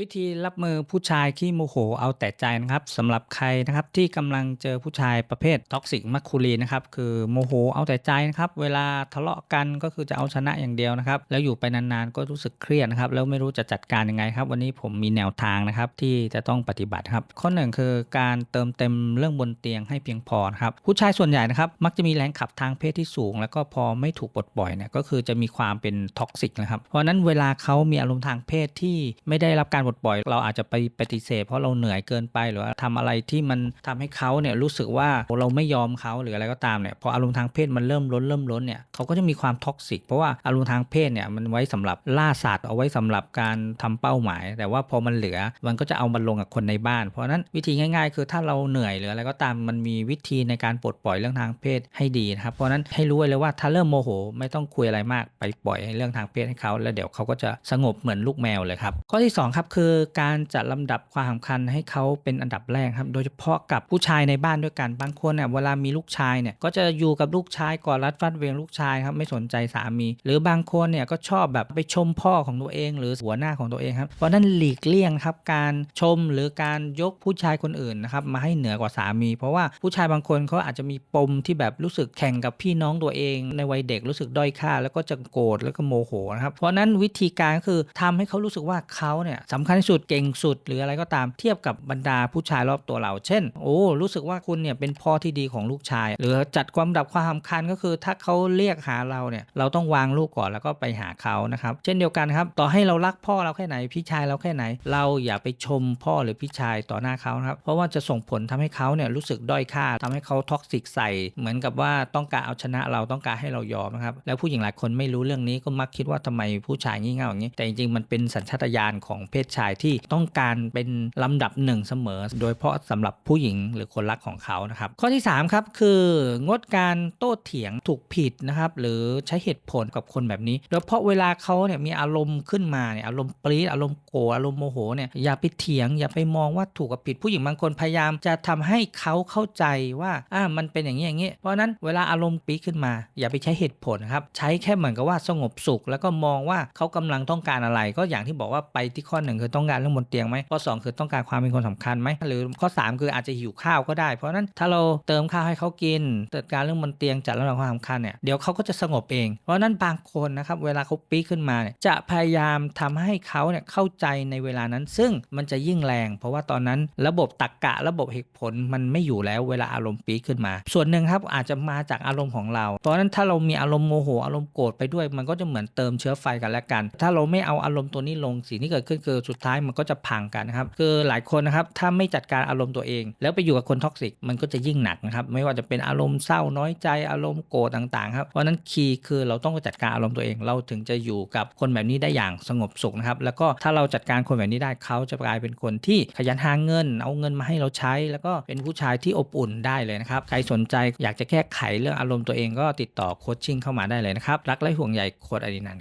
วิธีรับมือผู้ชายขี้โมโหเอาแต่ใจนะครับสำหรับใครนะครับที่กำลังเจอผู้ชายประเภทท็อกซิกมั c คูลีนะครับคือโมโหเอาแต่ใจนะครับเวลาทะเลาะกันก็คือจะเอาชนะอย่างเดียวนะครับแล้วอยู่ไปนานๆก็รู้สึกเครียดนะครับแล้วไม่รู้จะจัดการยังไงครับวันนี้ผมมีแนวทางนะครับที่จะต้องปฏิบัติครับข้อหนึ่งคือการเติมเต็มเรื่องบนเตียงให้เพียงพอครับผู้ชายส่วนใหญ่นะครับมักจะมีแรงขับทางเพศที่สูง แล้วก็พอไม่ถูกปลดปล่อยเนี่ยก็คือจะมีความเป็นท็อกซิกนะครับเพราะนั้นเวลาเขามีอารมณ์ทางเพศที่ไม่ได้รับการปลดปล่อย เราอาจจะไปปฏิเสธเพราะเราเหนื่อยเกินไปหรือว่าทำอะไรที่มันทำให้เขาเนี่ยรู้สึกว่าเราไม่ยอมเขาหรืออะไรก็ตามเนี่ยพออารมณ์ทางเพศมันเริ่มล้นเริ่มล้นเนี่ยเขาก็จะมีความท็อกซิกเพราะว่าอารมณ์ทางเพศเนี่ยมันไว้สำหรับล่าสัตว์เอาไว้สำหรับการทำเป้าหมาย แต่ว่าพอมันเหลือมันก็จะเอามาลงกับคนในบ้าน เพราะนั้นวิธีง่าย ๆ คือถ้าเราเหนื่อยหรืออะไรก็ตามมันมีวิธีในการปลดปล่อยเรื่องทางเพศให้ดีนะครับเพราะนั้นให้รู้ไว้เลยว่าถ้าเริ่มโมโห ไม่ต้องคุยอะไรมากไปปล่อยให้เรื่องทางเพศให้เขาแล้วเดี๋ยวเขาก็จะสงบเหมือนลูกแมวเลยครับข้อที่สองครับคือการจัดลำดับความสำคัญให้เขาเป็นอันดับแรกครับ โดยเฉพาะกับผู้ชายในบ้านด้วยกันบางคนเนี่ยเวลามีลูกชายเนี่ยก็จะอยู่กับลูกชายกอดรัดฟัดเวียงลูกชายครับไม่สนใจสามี หรือบางคนเนี่ยก็ชอบแบบไปชมพ่อของตัวเอง หรือหัวหน้าของตัวเองครับเพราะนั้นหลีกเลี่ยงครับการชมหรือการยกผู้ชายคนอื่นนะครับมาให้เหนือกว่าสามี เพราะว่าผู้ชายบางคนเขาอาจจะมีปมที่แบบรู้สึกแข่งกับพี่น้องตัวเอง ในวัยเด็กรู้สึกด้อยค่า แล้วก็จะโกรธแล้วก็โมโหนะครับเพราะนั้นวิธีการก็คือทำให้เขารู้สึกว่าเขาเนี่ยสำคัญที่สุดเก่งสุด หรืออะไรก็ตามเทียบกับบรรดาผู้ชายรอบตัวเรา เช่น โอ้รู้สึกว่าคุณเนี่ยเป็นพ่อที่ดีของลูกชาย หรือจัดความดับความสำคัญก็คือถ้าเขาเรียกหาเราเนี่ยเราต้องวางลูกก่อนแล้วก็ไปหาเขานะครับ เช่นเดียวกันครับต่อให้เรารักพ่อเราแค่ไหนพี่ชายเราแค่ไหน เราอย่าไปชมพ่อหรือพี่ชายต่อหน้าเขาครับเพราะว่าจะส่งผลทำให้เขาเนี่ยรู้สึกด้อยค่าทำให้เขาท็อกซิกใส่ เหมือนกับว่าต้องการเอาชนะเราต้องการให้เรายอมนะครับแล้วผู้หญิงหลายคนไม่รู้เรื่องนี้ก็มักคิดว่าทำไมผู้ชายงี่เง่าอย่างนี้ แต่จริงๆมันเป็นสัญชาตญาณของเพศชายที่ต้องการเป็นลำดับหนึ่งเสมอ โดยเฉพาะสำหรับผู้หญิงหรือคนรักของเขานะครับ ข้อที่ 3 ครับ คืองดการโต้เถียงถูกผิดนะครับ หรือใช้เหตุผลกับคนแบบนี้ โดยเฉพาะเวลาเขาเนี่ยมีอารมณ์ขึ้นมาเนี่ยอารมณ์ปรี๊ดอารมณ์โกรธอารมณ์โมโหเนี่ยอย่าไปเถียง อย่าไปมองว่าถูกกับผิดผู้หญิงบางคนพยายาม จะทำให้เขาเข้าใจว่าอ่ามันเป็นอย่างนี้อย่างนี้เพราะนั้นเวลาอารมณ์ปี๊ดขึ้นมา อย่าไปใช้เหตุผลครับใช้แค่เหมือนกับว่าสงบสุข แล้วก็มองว่าเขากำลังต้องการอะไร ก็อย่างที่บอกว่าไปที่ข้อหนึ่งคือต้องการเรื่องบนเตียงไหมข้อสองคือต้องการความเป็นคนสำคัญไหมหรือข้อ 3 คืออาจจะหิวข้าวก็ได้ เพราะนั้นถ้าเราเติมข้าวให้เขากินจัดการเรื่องบนเตียงจัดลำดับความสำคัญเนี่ยเดี๋ยวเขาก็จะสงบเอง เพราะนั้นบางคนนะครับเวลาเขาปี๊ขึ้นมาเนี่ยจะพยายามทำให้เขาเนี่ยเข้าใจในเวลานั้น ซึ่งมันจะยิ่งแรง เพราะว่าตอนนั้นระบบตรรกกะระบบเหตุผลมันไม่อยู่แล้วเวลาอารมณ์ปี๊ขึ้นมา ส่วนหนึ่งครับอาจจะมาจากอารมณ์ของเรา เพราะฉะนั้นถ้าเรามีอารมณ์โมโหอารมณ์โกรธไปด้วย มันก็จะเหมือนเติมเชื้อไฟกันและกัน ถ้าเราไม่เอาอารมณ์ตัวนี้ลงสิ่งที่เกิดขึ้นคือสุดท้ายมันก็จะพังกันนะครับคือหลายคนนะครับถ้าไม่จัดการอารมณ์ตัวเอง แล้วไปอยู่กับคนท็อกซิกมันก็จะยิ่งหนักนะครับไม่ว่าจะเป็นอารมณ์เศร้าน้อยใจอารมณ์โกรธต่างๆครับเพราะนั้นคีย์คือเราต้องจัดการอารมณ์ตัวเอง เราถึงจะอยู่กับคนแบบนี้ได้อย่างสงบสุขนะครับแล้วก็ถ้าเราจัดการคนแบบนี้ได้เขาจะกลายเป็นคนที่ขยันหาเงิน เอาเงินมาให้เราใช้ แล้วก็เป็นผู้ชายที่อบอุ่นได้เลยนะครับใครสนใจอยากจะแก้ไขเรื่องอารมณ์ตัวเองก็ติดต่อโคชชิ่งเข้ามาได้เลยนะครับรักและห่วงใยโค้ชอดินัน